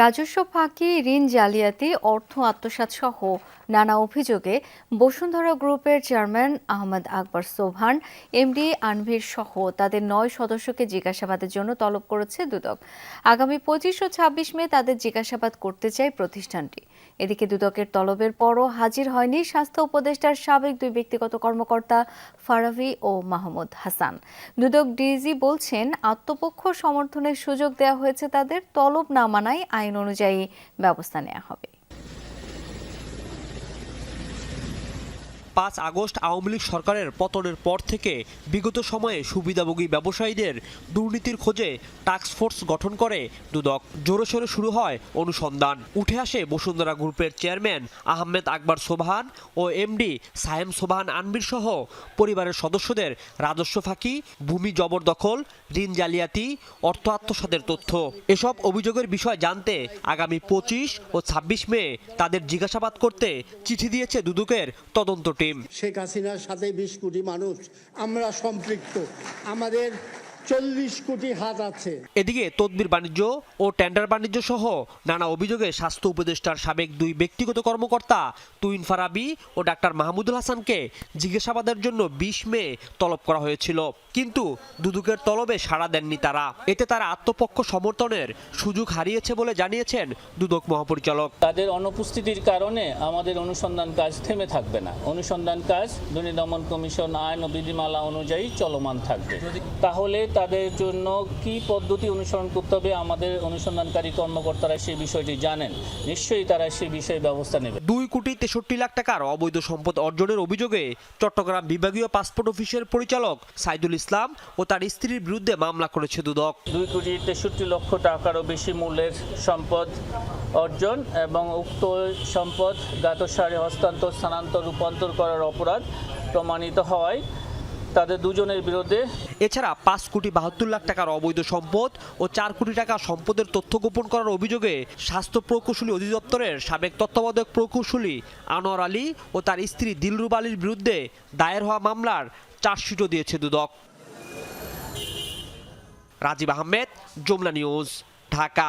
রাজস্ব ফাঁকি, ঋণ জালিয়াতি, অর্থ আত্মসাৎ সহ নানা অভিযোগে বসুন্ধরা গ্রুপের চেয়ারম্যান আহমদ আকবর সোভান এমডি আনভির সহ তাদের নয় সদস্যকে জিজ্ঞাসাবাদের জন্য তলব করেছে দুদক। আগামী পঁচিশ ও ছাব্বিশ মে তাদের জিজ্ঞাসাবাদ করতে চায় প্রতিষ্ঠানটি। এদিকে দুদকের তলবের পরও হাজির হয়নি স্বাস্থ্য উপদেষ্টার সাবেক দুই ব্যক্তিগত কর্মকর্তা ফারাভি ও মাহমুদ হাসান। দুদক ডিজি বলছেন, আত্মপক্ষ সমর্থনের সুযোগ দেওয়া হয়েছে তাদের, তলব না মানায় আইন অনুযায়ী ব্যবস্থা নেওয়া হবে। পাঁচ আগস্ট আওয়ামী লীগ সরকারের পতনের পর থেকে বিগত সময়ে সুবিধাভোগী ব্যবসায়ীদের দুর্নীতির খোঁজে টাস্কফোর্স গঠন করে। দুদক জোরে সোরে শুরু হয় অনুসন্ধান। উঠে আসে বসুন্ধরা গ্রুপের চেয়ারম্যান আহমেদ আকবর সোবহান ও এমডি সাহেম সোবহান আনবির সহ পরিবারের সদস্যদের রাজস্ব ফাঁকি, ভূমি জবরদখল ঋণ জালিয়াতি, অর্থ আত্মসাতের তথ্য। এসব অভিযোগের বিষয় জানতে আগামী পঁচিশ ও ছাব্বিশ মে তাদের জিজ্ঞাসাবাদ করতে চিঠি দিয়েছে দুদকের তদন্ত শেখ হাসিনার সাথে বিশ কোটি মানুষ আমরা সম্পৃক্ত। আমাদের চল্লিশ কোটি হাত আছে। এদিকে তদবির বাণিজ্য ও টেন্ডার বাণিজ্য সহ নানা অভিযোগে স্বাস্থ্য উপদেষ্টার সাবেক দুই ব্যক্তিগত কর্মকর্তা তুইন ফারাবি ও ডাক্তার মাহমুদুল হাসানকে জিজ্ঞাসাবাদের জন্য বিশ মে তলব করা হয়েছিল। কিন্তু দুদকের তলবে সাড়া দেননি তারা। এতে তারা আত্মপক্ষ সমর্থনের সুযোগ হারিয়েছে বলে জানিয়েছেন দুদক মহাপরিচালক। তাদের অনুপস্থিতির কারণে আমাদের অনুসন্ধান কাজ থেমে থাকবে না। অনুসন্ধান কাজ দুর্নীতি দমন কমিশন আইন ও বিধিমালা অনুযায়ী চলমান থাকবে। তাহলে তাদের জন্য কি পদ্ধতি অনুসরণ করতে হবে আমাদের অনুসন্ধানকারী কর্মকর্তারা সেই বিষয়টি জানেন। নিশ্চয়ই তারা সেই বিষয়ে ব্যবস্থা নেবে। দুই কোটি তেষট্টি লাখ টাকার অবৈধ সম্পদ অর্জনের অভিযোগে চট্টগ্রাম বিভাগীয় পাসপোর্ট অফিসের পরিচালক সাইদুল ইসলাম ও তার স্ত্রীর বিরুদ্ধে মামলা করেছে দুদক। দুই কোটি তেষট্টি লক্ষ টাকারও বেশি মূল্যের সম্পদ অর্জন এবং উক্ত সম্পদ গাতসারে হস্তান্তর স্থানান্তর রূপান্তর করার অপরাধ প্রমাণিত হওয়ায় তাদের দুজনের বিরুদ্ধে। এছাড়া পাঁচ কোটি বাহাত্তর লাখ টাকার অবৈধ সম্পদ ও চার কোটি টাকা সম্পদের তথ্য গোপন করার অভিযোগে স্বাস্থ্য প্রকৌশলী অধিদপ্তরের সাবেক তত্ত্বাবধায়ক প্রকৌশলী আনোয়ার আলী ও তার স্ত্রী দিলরুব আলীর বিরুদ্ধে দায়ের হওয়া মামলার চার্জশিটও দিয়েছে দুদক। রাজীব আহমেদ, যমুনা নিউজ, ঢাকা।